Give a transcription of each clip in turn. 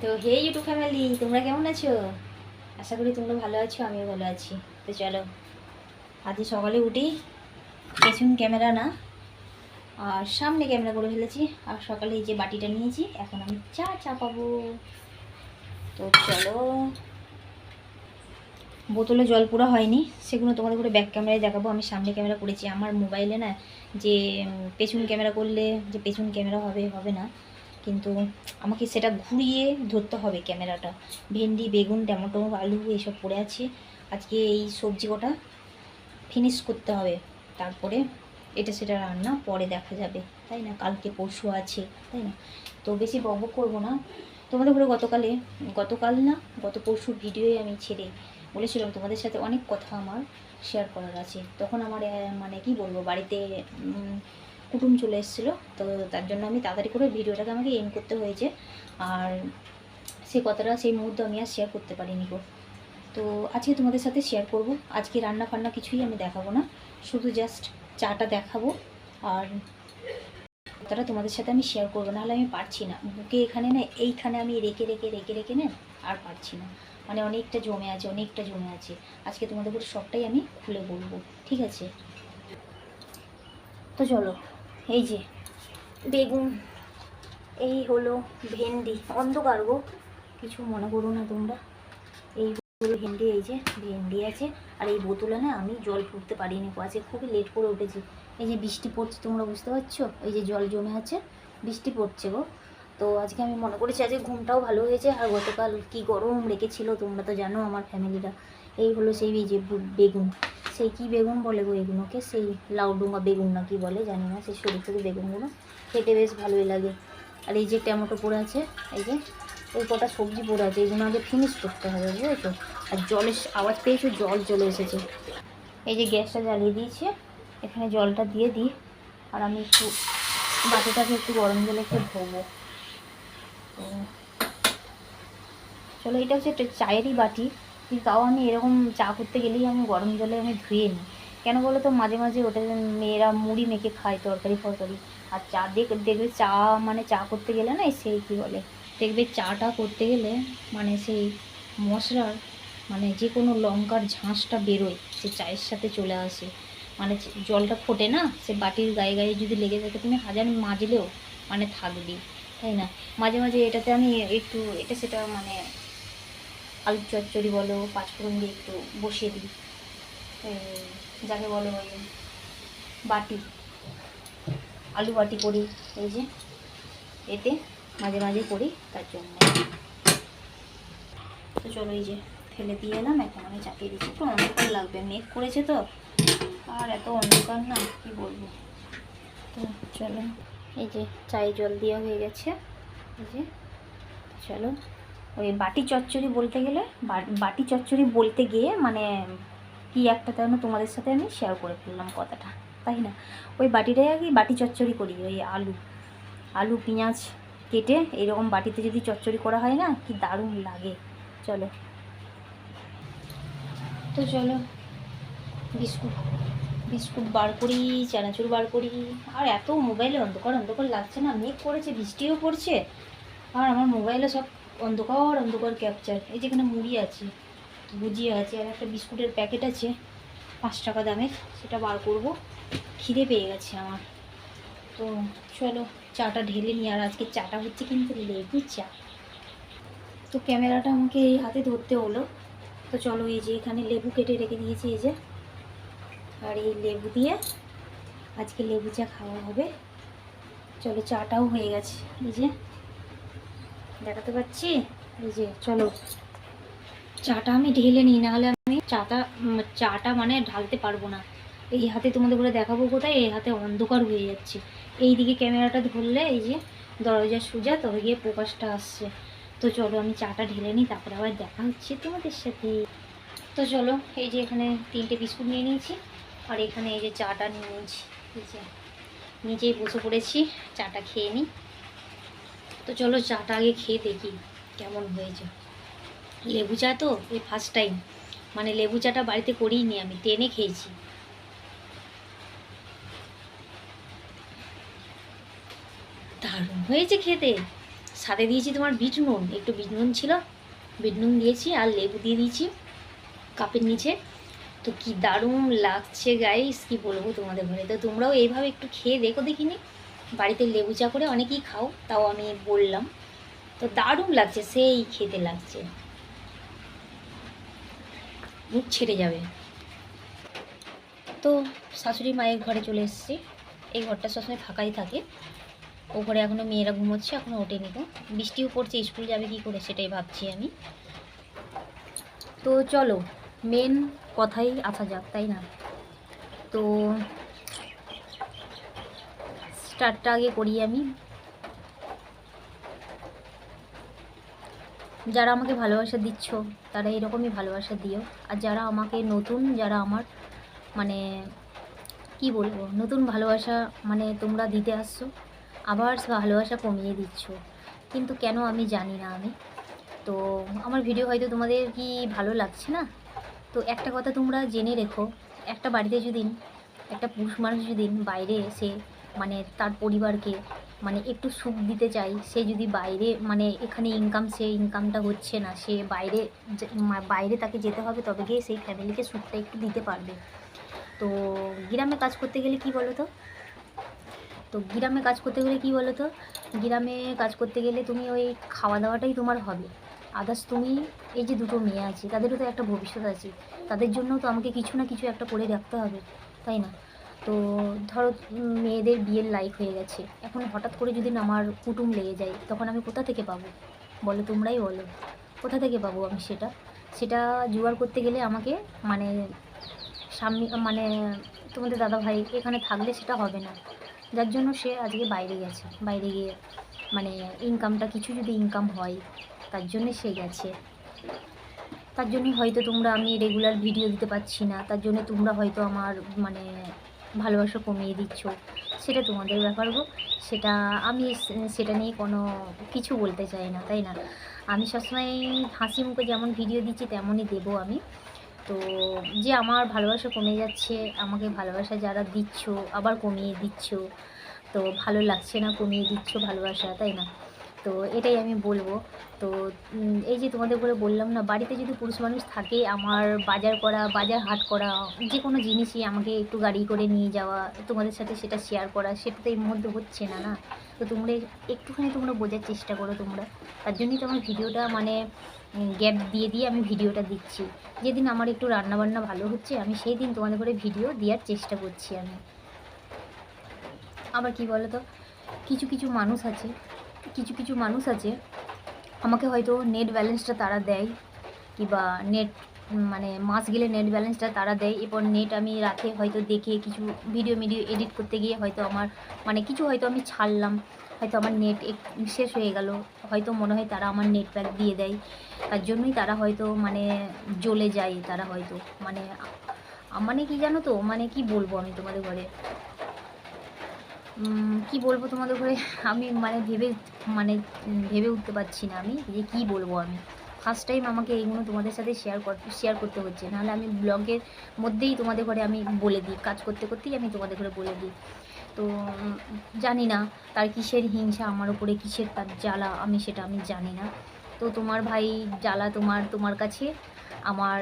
তো হে YouTube family তোমরা কেমন আছো? আশা করি তোমরা ভালো আছো, আমিও ভালো আছি। তো চলো, আজকে সকালে উঠি, পেছন ক্যামেরা না, আর সামনে ক্যামেরা করে ফেলেছি, আর সকালে এই যে বাটিটা নিয়েছি, এখন আমি চা চা পাবো। তো চলো, বোতলে জল পুরো হয়নি, সেগুলো তোমাদের করে ব্যাক ক্যামেরায় দেখাবো। আমি সামনে ক্যামেরা করেছি, আমার মোবাইলে না, যে পেছন ক্যামেরা করলে, যে পেছন ক্যামেরা হবে হবে না কিন্তু আমাকে সেটা ঘুরিয়ে ধরতে হবে ক্যামেরাটা। ভেন্ডি, বেগুন, টমেটো, আলু এসব পড়ে আছে। আজকে এই সবজি কটা ফিনিশ করতে হবে। তারপরে এটা সেটা রান্না, পরে দেখা যাবে। তাই না? কালকে পরশু আছে, তাই না? তো বেশি বক বক করব না। তোমাদের ঘরে গতকালে, গতকাল না, গত পরশু ভিডিওয়ে আমি ছেড়ে বলেছিলাম তোমাদের সাথে অনেক কথা আমার শেয়ার করার আছে। তখন আমার মানে কি বলব, বাড়িতে কুটুম চলে এসেছিল। তো তার জন্য আমি তাড়াতাড়ি করে ভিডিওটাকে আমাকে এন্ড করতে হয়েছে। আর সেই কথাটা, সেই মুহূর্তে আমি আর শেয়ার করতে পারিনি গো। তো আজকে তোমাদের সাথে শেয়ার করব। আজকে রান্না ফান্না কিছুই আমি দেখাবো না। শুধু জাস্ট চাটা দেখাবো। আর কথাটা তোমাদের সাথে আমি শেয়ার করব। নাহলে আমি পারছি না। বুকে এখানে না, এইখানে আমি রেখে রেখে রেখে রেখে না আর পারছি না। মানে অনেকটা জমে আছে, অনেকটা জমে আছে। আজকে তোমাদের করে সবটাই আমি খুলে বলব। ঠিক আছে? তো চলো। এই যে, বেগুন, এই হলো ভেন্ডি, অন্ধকার গো। কিছু মনে করো না তোমরা। এই হলো ভেন্ডি, এই যে ভেন্ডি আছে। আর এই বোতলে না আমি জল ফুটতে পারিনি আজকে খুবই লেট করে উঠেছি। এই যে বৃষ্টি পড়ছে, তোমরা বুঝতে পারছ? এই যে জল জমে আছে, বৃষ্টি পড়ছে গো। তো আজকে আমি মনে করেছি আজকে ঘুমটাও ভালো হয়েছে, আর গতকাল কি গরম রেখেছিল তোমরা তো জানো আমার ফ্যামিলিটা এই হলো সেই যে বেগুন। সেই কি বেগুন বলে গো এগুলোকে? সেই লাউডুঙ্গা বেগুন না কি বলে? জানি না, সেই সরু সরু বেগুনগুলো। খেতে বেশ ভালোই লাগে। আর এই যে টমেটো পড়ে আছে, এই যে ওই কটা সবজি পড়ে আছে এইগুলো আগে ফিনিশ করতে হবে, বুঝেছ? আর জলের আওয়াজ পেয়েছ? জল চলে এসেছে। এই যে গ্যাসটা জ্বালিয়ে দিয়েছে, এখানে জলটা দিয়ে দিই। আর আমি একটু বাটিটাকে একটু গরম জলে একটু ধোবো। চলো, এটা হচ্ছে একটা চায়েরই বাটি। কিন্তু তাও আমি এরকম চা করতে গেলেই আমি গরম জলে আমি ধুয়ে নিই। কেন বলো তো? মাঝে মাঝে ওটা মেয়েরা মুড়ি মেখে খায়, তরকারি ফরকারি। আর চা দেখ, দেখবে চা মানে চা করতে গেলে না, সেই কী বলে? দেখবে চাটা করতে গেলে মানে সেই মশলার মানে যে কোনো লঙ্কার ঝাঁসটা বেরোয়, সে চায়ের সাথে চলে আসে। মানে জলটা ফোটে না, সে বাটির গায়ে গায়ে যদি লেগে থাকে, তুমি হাজার মাজলেও মানে থাকবেই, তাই না? মাঝে মাঝে এটাতে আমি একটু, এটা সেটা মানে আলু চচ্চড়ি বলো, পাঁচফোড়ন দিয়ে একটু বসিয়ে দিই। যাকে বলো ওই বাটি, আলু বাটি করি, এই যে। এতে মাঝে মাঝে করি, তার জন্য। তো চলো এই যে ফেলে দিয়ে এলাম এখন আমি চাপিয়ে দিচ্ছি। একটু অন্ধকার লাগবে, মেঘ করেছে তো। আর এত অন্ধকার না, কি বলব। তো চলো, এই যে চায়ে জল দেওয়া হয়ে গেছে। এই যে চলো। ওই বাটি চচ্চড়ি বলতে গেলে বাটি চচ্চড়ি বলতে গিয়ে মানে কি একটা তেন তোমাদের সাথে আমি শেয়ার করে ফেললাম কথাটা, তাই না? ওই বাটিটাই আগে বাটি চচ্চড়ি করি, ওই আলু আলু, পেঁয়াজ কেটে এইরকম বাটিতে যদি চচ্চড়ি করা হয় না, কি দারুণ লাগে। চলো। তো চলো, বিস্কুট বিস্কুট বার করি, চানাচুর বার করি, আর এত মোবাইলে অন্ধকার অন্ধকার লাগছে না, মেঘ করেছে, বৃষ্টিও পড়ছে, আর আমার মোবাইলে সব অন্ধকার অন্ধকার ক্যাপচার এই যেখানে মুড়ি আছে ভুজিয়া আছে, আর একটা বিস্কুটের প্যাকেট আছে, পাঁচ টাকা দামের, সেটা বার করব। খিদে পেয়ে গেছে আমার। তো চলো, চাটা ঢেলে নিই, আর আজকে চাটা হচ্ছে কিন্তু লেবু চা। তো ক্যামেরাটা আমাকে এই হাতে ধরতে হলো। তো চলো, এই যে এখানে লেবু কেটে রেখে দিয়েছি, এই যে। আর এই লেবু দিয়ে আজকে লেবু চা খাওয়া হবে। চলো, চাটাও হয়ে গেছে, এই যে। দেখাতে পাচ্ছি? এই যে, চলো। চাটা আমি ঢেলে নিই, নাহলে আমি চাটা চাটা মানে ঢালতে পারব না। এই হাতে তোমাদের করে দেখাবো কোথায়? এই হাতে অন্ধকার হয়ে যাচ্ছে। এই দিকে ক্যামেরাটা ধরলে এই যে দরজা সোজা, তবে গিয়ে প্রকাশটা আসছে। তো চলো, আমি চাটা ঢেলে নিই, তারপরে আবার দেখা হচ্ছে তোমাদের সাথে। তো চলো, এই যে এখানে তিনটে বিস্কুট নিয়ে নিয়েছি, আর এখানে এই যে চাটা নিয়ে নিয়েছি। এই যে, নিজেই বসে পড়েছি, চাটা খেয়ে নিই। তো চলো চাটা আগে খেয়ে দেখি কেমন হয়েছে। লেবু চা তো এই ফার্স্ট টাইম মানে লেবু চাটা বাড়িতে করিই নি আমি, টেনে খেয়েছি। দারুণ হয়েছে খেতে। সাথে দিয়েছি তোমার বিট নুন, একটু বিট নুন ছিল। বিট নুন দিয়েছি আর লেবু দিয়ে দিয়েছি কাপের নিচে। তো কি দারুণ লাগছে গাইস কি বলব তোমাদের ঘরে? তো তোমরাও এইভাবে একটু খেয়ে দেখো দেখিনি। বাড়িতে লেবু চা করে অনেকেই খাও, তাও আমি বললাম। তো দারুণ লাগছে, সেই খেতে লাগছে। মুখ ছেড়ে যাবে। তো শাশুড়ি মায়ের ঘরে চলে এসেছি। এই ঘরটা সবসময় ফাঁকাই থাকে। ও ঘরে এখনও মেয়েরা ঘুমোচ্ছে এখনও ওঠেনি তো বৃষ্টিও পড়ছে, স্কুল যাবে কি করে সেটাই ভাবছি আমি। তো চলো মেন কথাই আসা যাক, তাই না? তো স্টার্টটা আগে করি আমি। যারা আমাকে ভালোবাসা দিচ্ছ, তারা এরকমই ভালোবাসা দিও। আর যারা আমাকে নতুন, যারা আমার মানে কি বলব, নতুন ভালোবাসা মানে তোমরা দিতে আসছো, আবার ভালোবাসা কমিয়ে দিচ্ছ। কিন্তু কেন আমি জানি না আমি। তো আমার ভিডিও হয়তো তোমাদের কি ভালো লাগছে না? তো একটা কথা তোমরা জেনে রেখো, একটা বাড়িতে যদি একটা পুরুষ মানুষ যদি বাইরে এসে মানে তার পরিবারকে মানে একটু সুখ দিতে চাই। সে যদি বাইরে মানে এখানে ইনকাম সে ইনকামটা হচ্ছে না, সে বাইরে বাইরে তাকে যেতে হবে, তবে গিয়ে সেই ফ্যামিলিকে সুখটা একটু দিতে পারবে। তো গ্রামে কাজ করতে গেলে কি বলো তো তো গ্রামে কাজ করতে গেলে কি বলো তো গ্রামে কাজ করতে গেলে তুমি ওই খাওয়া দাওয়াটাই তোমার হবে। আদার্স তুমি, এই যে দুটো মেয়ে আছে, তাদেরও তো একটা ভবিষ্যৎ আছে। তাদের জন্য তো আমাকে কিছু না কিছু একটা করে রাখতে হবে, তাই না? তো ধরো মেয়েদের বিয়ের লাইফ হয়ে গেছে। এখন হঠাৎ করে যদি আমার কুটুম লেগে যায়, তখন আমি কোথা থেকে পাবো? বলো তোমরাই বলো। কোথা থেকে পাবো আমি সেটা? সেটা জোগাড় করতে গেলে আমাকে মানে স্বামী মানে তোমাদের দাদা ভাই এখানে থাকলে সেটা হবে না। যার জন্য সে আজকে বাইরে গেছে। বাইরে গিয়ে মানে ইনকামটা কিছু যদি ইনকাম হয়, তার জন্যে সে গেছে। তার জন্যই হয়তো তোমরা আমি রেগুলার ভিডিও দিতে পারছি না। তার জন্য তোমরা হয়তো আমার মানে ভালোবাসা কমিয়ে দিচ্ছ, সেটা তোমাদের ব্যাপার গো। সেটা আমি সেটা নিয়ে কোনো কিছু বলতে চাই না, তাই না? আমি সবসময় হাসি মুখে যেমন ভিডিও দিচ্ছি, তেমনই দেবো আমি। তো যে আমার ভালোবাসা কমে যাচ্ছে, আমাকে ভালোবাসা যারা দিচ্ছ, আবার কমিয়ে দিচ্ছ, তো ভালো লাগছে না কমিয়ে দিচ্ছ ভালোবাসা, তাই না? তো এটাই আমি বলব। তো এই যে তোমাদের করে বললাম না, বাড়িতে যদি পুরুষ মানুষ থাকে, আমার বাজার করা, বাজার হাট করা, যে কোনো জিনিসই আমাকে একটু গাড়ি করে নিয়ে যাওয়া, তোমাদের সাথে সেটা শেয়ার করা সেটা তো এর মধ্যে হচ্ছে না না? তো তোমরা একটুখানি তোমরা বোঝার চেষ্টা করো তোমরা। তার জন্যই তো আমার ভিডিওটা মানে গ্যাপ দিয়ে দিয়ে আমি ভিডিওটা দিচ্ছি। যেদিন আমার একটু রান্নাবান্না ভালো হচ্ছে, আমি সেই দিন তোমাদের করে ভিডিও দেওয়ার চেষ্টা করছি আমি। আবার কি বলো তো কিছু কিছু মানুষ আছে কিছু কিছু মানুষ আছে, আমাকে হয়তো নেট ব্যালেন্সটা তারা দেয়, কিংবা নেট মানে মাস গেলে নেট ব্যালেন্সটা তারা দেয়, এরপর নেট আমি রাতে হয়তো দেখে কিছু ভিডিও মিডিও এডিট করতে গিয়ে হয়তো আমার মানে কিছু হয়তো আমি ছাড়লাম, হয়তো আমার নেট শেষ হয়ে গেল, হয়তো মনে হয় তারা আমার নেট প্যাক দিয়ে দেয়, তার জন্যই তারা হয়তো মানে জ্বলে যায় তারা হয়তো মানে মানে কি জানো তো মানে কি বলব আমি তোমাদের ঘরে? কি বলব তোমাদের ঘরে আমি মানে ভেবে মানে ভেবে উঠতে পারছি না আমি যে কি বলব আমি। ফার্স্ট টাইম আমাকে এইগুলো তোমাদের সাথে শেয়ার শেয়ার করতে হচ্ছে। নাহলে আমি ব্লগের মধ্যেই তোমাদের ঘরে আমি বলে দিই, কাজ করতে করতেই আমি তোমাদের ঘরে বলে দিই। তো জানি না তার কিসের হিংসা, আমার উপরে কিসের তার জ্বালা, আমি সেটা আমি জানি না। তো তোমার ভাই জ্বালা তোমার তোমার কাছে। আমার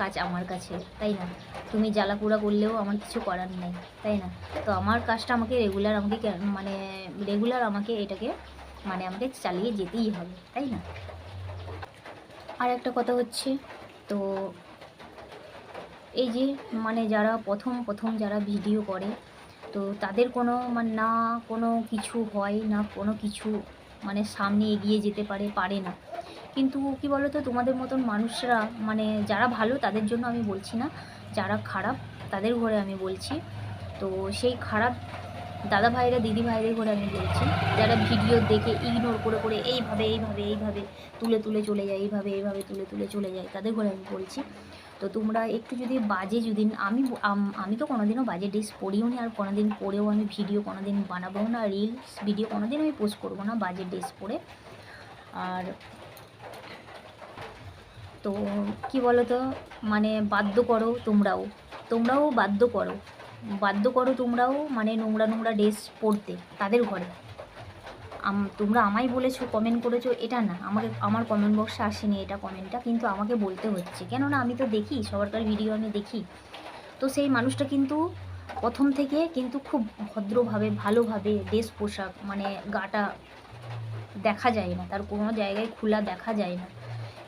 কাজ আমার কাছে, তাই না? তুমি জ্বালা পোড়া করলেও আমার কিছু করার নেই, তাই না? তো আমার কাজটা আমাকে রেগুলার আমাকে মানে রেগুলার আমাকে এটাকে মানে আমাকে চালিয়ে যেতেই হবে, তাই না? আর একটা কথা হচ্ছে, তো এই যে মানে যারা প্রথম প্রথম যারা ভিডিও করে, তো তাদের কোনো মানে না কোনো কিছু হয়, না কোনো কিছু মানে সামনে এগিয়ে যেতে পারে পারে না। কিন্তু কি বলো তো তোমাদের মতন মানুষরা মানে যারা ভালো তাদের জন্য আমি বলছি না, যারা খারাপ তাদের ঘরে আমি বলছি। তো সেই খারাপ দাদা ভাইরা দিদি ভাইদের ঘরে আমি বলছি, যারা ভিডিও দেখে ইগনোর করে করে এইভাবে এইভাবে এইভাবে তুলে তুলে চলে যায়, এইভাবে এইভাবে তুলে তুলে চলে যায়, তাদের ঘরে আমি বলছি। তো তোমরা একটু যদি বাজে যদি আমি আমি তো কোনোদিনও বাজে ড্রেস পরিও নি, আর কোনোদিন পরেও আমি ভিডিও কোনোদিন বানাবো না রিলস ভিডিও কোনোদিন আমি পোস্ট করব না বাজে ড্রেস পরে। আর তো কি বলো তো মানে বাধ্য করো তোমরাও। তোমরাও বাধ্য করো। বাধ্য করো তোমরাও মানে নোংরা নোংরা ড্রেস পরতে তাদের ঘরে। তোমরা আমায় বলেছ কমেন্ট করেছ, এটা না। আমাকে, আমার কমেন্ট বক্সে আসেনি এটা কমেন্টটা কিন্তু আমাকে বলতে হচ্ছে। কেননা আমি তো দেখি, সবারকার ভিডিও আমি দেখি। তো সেই মানুষটা কিন্তু প্রথম থেকে কিন্তু খুব ভদ্রভাবে, ভালোভাবে ড্রেস পোশাক মানে গাটা দেখা যায় না। তার কোনো জায়গায় খোলা দেখা যায় না।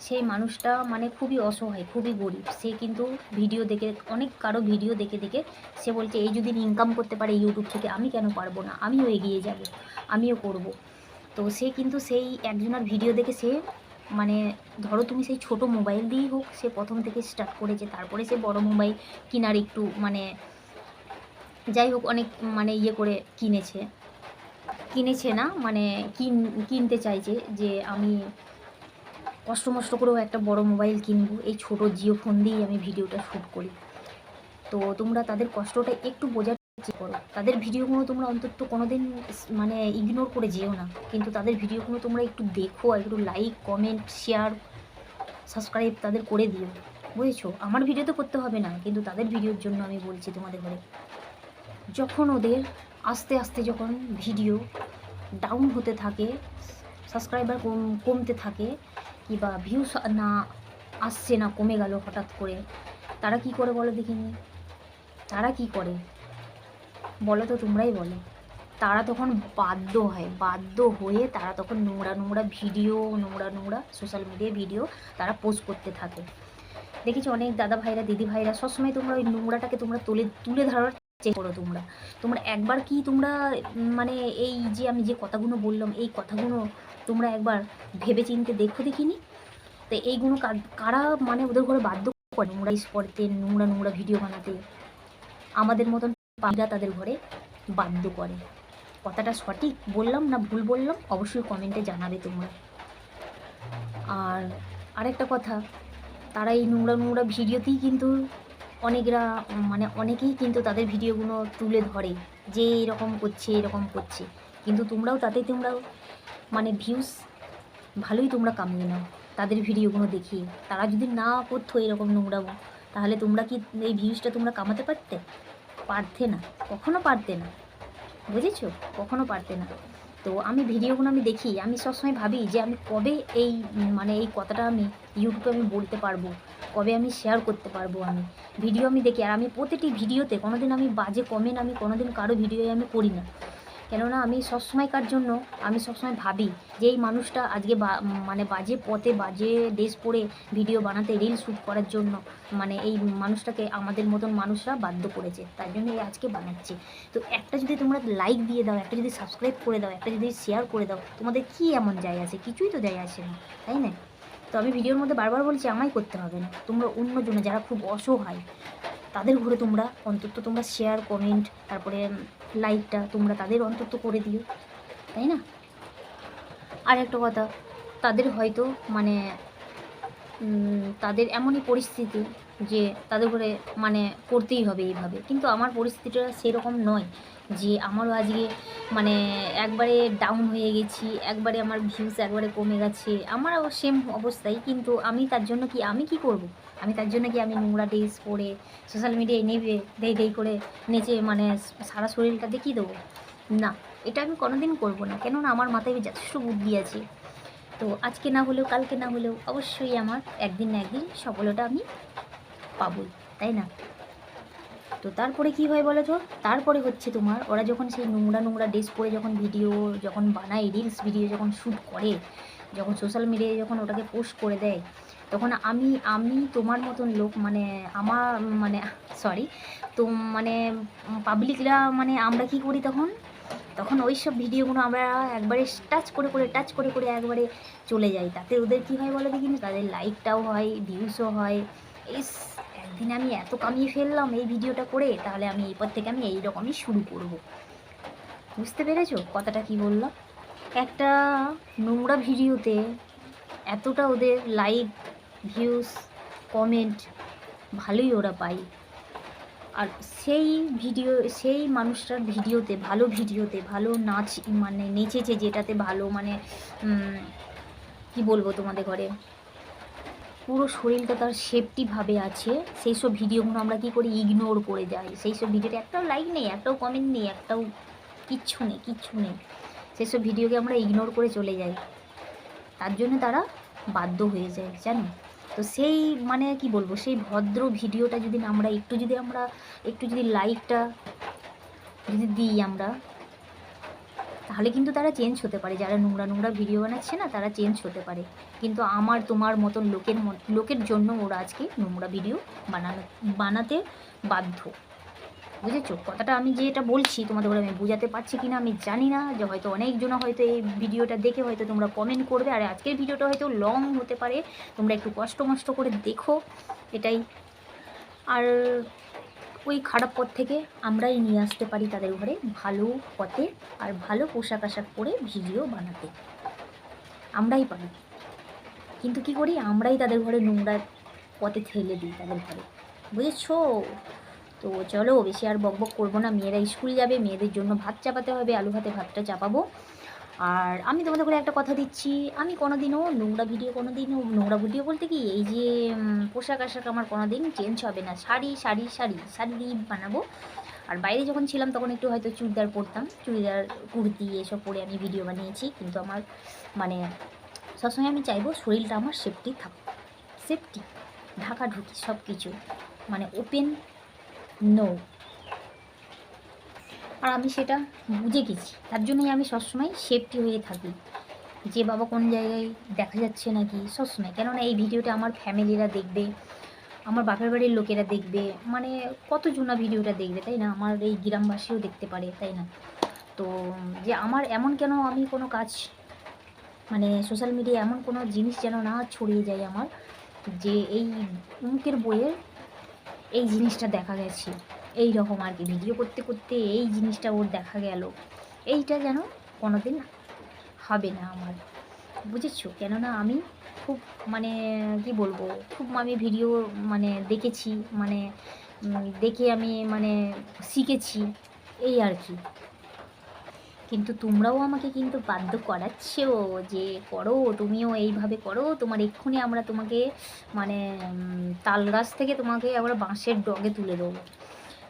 সেই মানুষটা মানে খুবই অসহায়, খুবই গরিব। সে কিন্তু ভিডিও দেখে, অনেক কারও ভিডিও দেখে দেখে সে বলছে, এই যদি ইনকাম করতে পারে ইউটিউব থেকে, আমি কেন পারব না? আমিও এগিয়ে যাব, আমিও করব। তো সে কিন্তু সেই একজনের ভিডিও দেখে সে মানে ধরো তুমি সেই ছোট মোবাইল দিয়েই হোক, সে প্রথম থেকে স্টার্ট করেছে। তারপরে সে বড় মোবাইল কেনার একটু মানে যাই হোক, অনেক মানে ইয়ে করে কিনেছে। কিনেছে না মানে কিন, কিনতে চাইছে যে, আমি কষ্ট মষ্ট করেও একটা বড় মোবাইল কিনবো। এই ছোট জিও ফোন দিয়েই আমি ভিডিওটা শ্যুট করি। তো তোমরা তাদের কষ্টটা একটু বোঝার চেষ্টা করো। তাদের ভিডিওগুলো তোমরা অন্তত কোনোদিন স- মানে ইগনোর করে যেও না। কিন্তু তাদের ভিডিওগুলো তোমরা একটু দেখো আর একটু লাইক কমেন্ট শেয়ার সাবস্ক্রাইব তাদের করে দিও। বুঝেছ? আমার ভিডিও তো করতে হবে না, কিন্তু তাদের ভিডিওর জন্য আমি বলছি তোমাদের ঘরে। যখন ওদের আস্তে আস্তে যখন ভিডিও ডাউন হতে থাকে সাবস্ক্রাইবার কম, কমতে থাকে কিংবা ভিউস না আসছে না, কমে গেল হঠাৎ করে। তারা কি করে বলো দেখিনি? তারা কি করে? বলো তো, তোমরাই বলো। তারা তখন বাধ্য হয়, বাধ্য হয়ে তারা তখন নোংরা নোংরা ভিডিও নোংরা নোংরা সোশ্যাল মিডিয়ায় ভিডিও তারা পোস্ট করতে থাকে। দেখেছি, অনেক দাদা ভাইরা দিদি ভাইরা সবসময় তোমরা ওই নোংরাটাকে তোমরা তুলে তুলে ধরার চেষ্টা করো তোমরা। তোমরা একবার কি তোমরা মানে এই যে আমি যে কথাগুলো বললাম, এই কথাগুলো তোমরা একবার ভেবে চিনতে দেখো দেখিনি? তো এইগুলো কারা মানে ওদের ঘরে বাধ্য করে? নোংরা করতে নোংরা নোংরা ভিডিও বানাতে। আমাদের মতন পাখিরা তাদের ঘরে বাধ্য করে। কথাটা সঠিক বললাম না ভুল বললাম? অবশ্যই কমেন্টে জানাবে তোমরা। আর আরেকটা কথা, তারা এই নোংরা নোংরা ভিডিওতেই কিন্তু অনেকরা মানে অনেকেই কিন্তু তাদের ভিডিওগুলো তুলে ধরে। যে এরকম করছে এরকম করছে। কিন্তু তোমরাও তাতে তোমরাও মানে ভিউজ ভালোই তোমরা কামিয়ে নাও। তাদের ভিডিওগুলো দেখিয়ে তারা যদি না করতো এরকম নোংরামো, তাহলে তোমরা কি এই ভিউজটা তোমরা কামাতে পারতে? পারতে না। কখনো পারতে না। বুঝেছ? কখনো পারতে না। তো আমি ভিডিওগুলো আমি দেখি। আমি সবসময় ভাবি যে আমি কবে এই মানে এই কথাটা আমি ইউটিউবে আমি বলতে পারব? কবে আমি শেয়ার করতে পারব আমি? ভিডিও আমি দেখি। আর আমি প্রতিটি ভিডিওতে কোনোদিন আমি বাজে কমেন্ট আমি কোনোদিন কারও ভিডিও আমি করি না। কেননা আমি সবসময়কার জন্য, আমি সবসময় ভাবি যে এই মানুষটা আজকে মানে বাজে পথে, বাজে ড্রেস পরে ভিডিও বানাতে রিল শ্যুট করার জন্য মানে এই মানুষটাকে আমাদের মতন মানুষরা বাধ্য করেছে। তাই জন্য এই আজকে বানাচ্ছি। তো একটা যদি তোমরা লাইক দিয়ে দাও, একটা যদি সাবস্ক্রাইব করে দাও, একটা যদি শেয়ার করে দাও, তোমাদের কি এমন যায় আছে? কিছুই তো যায় আসে না, তাই না? তো আমি ভিডিওর মধ্যে বারবার বলছি, আমায় করতে হবে না। তোমরা অন্যজনে যারা খুব অসহায় তাদের ঘরে তোমরা, অন্তত তোমরা শেয়ার কমেন্ট তারপরে লাইকটা তোমরা তাদের অন্তত করে দিও, তাই না? আর একটা কথা, তাদের হয়তো মানে তাদের এমনই পরিস্থিতি যে তাদের ঘরে মানে করতেই হবে এইভাবে। কিন্তু আমার পরিস্থিতিটা সেরকম নয় যে আমারও আজকে মানে একবারে ডাউন হয়ে গেছি, একবারে আমার ভিউজ একবারে কমে গেছে, আমারও সেম অবস্থাই। কিন্তু আমি তার জন্য কি, আমি কি করব? আমি তার জন্য কি আমি নোংরা ড্রেস পরে সোশ্যাল মিডিয়ায় নেবে দেই দেই করে নেচে মানে সারা শরীরটা দেখিয়ে দেবো? না, এটা আমি কোনোদিন করব না। কেননা আমার মাথায় যথেষ্ট বুদ্ধি আছে। তো আজকে না হলেও, কালকে না হলেও অবশ্যই আমার একদিন না একদিন সফলতা আমি পাবই তাই না? তো তারপরে কি হয় বলো তো? তারপরে হচ্ছে তোমার, ওরা যখন সেই নোংরা নোংরা ড্রেস পরে যখন ভিডিও যখন বানায় রিলস ভিডিও যখন শ্যুট করে, যখন সোশ্যাল মিডিয়ায় যখন ওটাকে পোস্ট করে দেয়, তখন আমি আমি তোমার মতন লোক মানে আমার মানে সরি তো মানে পাবলিকরা মানে আমরা কি করি তখন? তখন ওই সব ভিডিওগুলো আমরা একবারে টাচ করে করে টাচ করে করে একবারে চলে যাই। তাতে ওদের কী হয় বলো দেখিনি? তাদের লাইকটাও হয় ভিউসও হয়। ইস একদিন আমি এত কামিয়ে ফেললাম এই ভিডিওটা করে, তাহলে আমি এরপর থেকে আমি এই রকমই শুরু করব। বুঝতে পেরেছ কথাটা কি বললাম? একটা নোংরা ভিডিওতে এতটা ওদের লাইক ভিউস কমেন্ট ভালোই ওরা পায়। আর সেই ভিডিও, সেই মানুষটার ভিডিওতে, ভালো ভিডিওতে, ভালো নাচ মানে নেচেছে যেটাতে ভালো মানে কি বলব তোমাদের ঘরে? পুরো শরীরটা তার সেফটিভাবে আছে। সেই সব ভিডিওগুলো আমরা কি করি? ইগনোর করে যাই। সেই সব ভিডিওতে একটাও লাইক নেই, একটাও কমেন্ট নেই, একটাও কিচ্ছু নেই কিচ্ছু নেই। সেসব ভিডিওকে আমরা ইগনোর করে চলে যাই। তার জন্য তারা বাধ্য হয়ে যায়, জানো? তো সেই মানে কি বলব? সেই ভদ্র ভিডিওটা যদি আমরা, একটু যদি আমরা, একটু যদি লাইকটা যদি দিই আমরা তাহলে কিন্তু তারা চেঞ্জ হতে পারে। যারা নোংরা নোংরা ভিডিও বানাচ্ছে না, তারা চেঞ্জ হতে পারে। কিন্তু আমার, তোমার মতন লোকের লোকের জন্য ওরা আজকে নোংরা ভিডিও বানানো, বানাতে বাধ্য। বুঝেছ? কথাটা আমি যেটা বলছি, তোমাদের আমি বোঝাতে পারছি কিনা আমি জানি না। যে হয়তো অনেকজন হয়তো এই ভিডিওটা দেখে হয়তো তোমরা কমেন্ট করবে। আর আজকের ভিডিওটা হয়তো লং হতে পারে। তোমরা একটু কষ্ট মষ্ট করে দেখো। এটাই। আর ওই খারাপ পথ থেকে আমরাই নিয়ে আসতে পারি তাদের ঘরে ভালো পথে আর ভালো পোশাক আশাক পরে ভিডিও বানাতে। আমরাই পারি। কিন্তু কি করি? আমরাই তাদের ঘরে নোংরা পথে ঠেলে দিই তাদের ঘরে। বুঝেছ? তো চলো বেশি আর বকবক করব না। মেয়েরা স্কুল যাবে, মেয়েদের জন্য ভাত চাপাতে হবে, আলু ভাতে ভাতটা চাপাবো। আর আমি তোমাদের করে একটা কথা দিচ্ছি। আমি কোনোদিনও নোংরা ভিডিও কোনো কোনোদিনও নোংরা ভিডিও বলতে কি, এই যে পোশাক আশাক আমার কোনোদিন চেঞ্জ হবে না। শাড়ি শাড়ি শাড়ি শাড়ি বানাবো। আর বাইরে যখন ছিলাম তখন একটু হয়তো চুড়িদার পরতাম। চুড়িদার, কুর্তি এসব পরে আমি ভিডিও বানিয়েছি। কিন্তু আমার মানে সবসময় আমি চাইব শরীরটা আমার সেফটি থাকুক সেফটি ঢাকা ঢুকি সব কিছু মানে ওপেন নো আর আমি সেটা বুঝে গেছি। তার জন্যই আমি সবসময় সেফটি হয়ে থাকি। যে বাবা কোন জায়গায় দেখা যাচ্ছে নাকি সবসময়। কেননা এই ভিডিওটা আমার ফ্যামিলিরা দেখবে, আমার বাপের বাড়ির লোকেরা দেখবে মানে কতজনা ভিডিওটা দেখবে, তাই না? আমার এই গ্রামবাসীও দেখতে পারে, তাই না? তো যে আমার এমন কেন আমি কোনো কাজ মানে সোশ্যাল মিডিয়া এমন কোনো জিনিস যেন না ছড়িয়ে যায় আমার, যে এই মুখের বইয়ের এই জিনিসটা দেখা গেছে। এই রকম আর কি ভিডিও করতে করতে এই জিনিসটা ওর দেখা গেল। এইটা যেন কোনোদিন হবে না আমার, বুঝেছ? কেননা আমি খুব মানে কি বলব, খুব আমি ভিডিও মানে দেখেছি মানে দেখে আমি মানে শিখেছি, এই আর কি। কিন্তু তোমরাও আমাকে কিন্তু বাধ্য করাচ্ছেও যে করো, তুমিও এইভাবে করো, তোমার এক্ষুনি আমরা তোমাকে মানে তাল গাছ থেকে তোমাকে আমরা বাঁশের ডগে তুলে দেবো।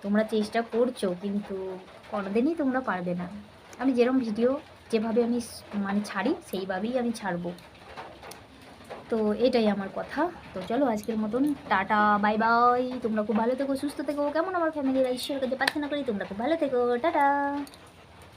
তোমরা চেষ্টা করছ, কিন্তু কোনোদিনই তোমরা পারবে না। আমি যেরকম ভিডিও যেভাবে আমি মানে ছাড়ি, সেইভাবেই আমি ছাড়বো। তো এটাই আমার কথা। তো চলো আজকের মতন, টাটা বাই বাই তোমরা খুব ভালো থেকো, সুস্থ থেকো। কেমন আমার ফ্যামিলিরা ঈশ্বরের কাছে না করি তোমরা খুব ভালো থেকো। টাটা।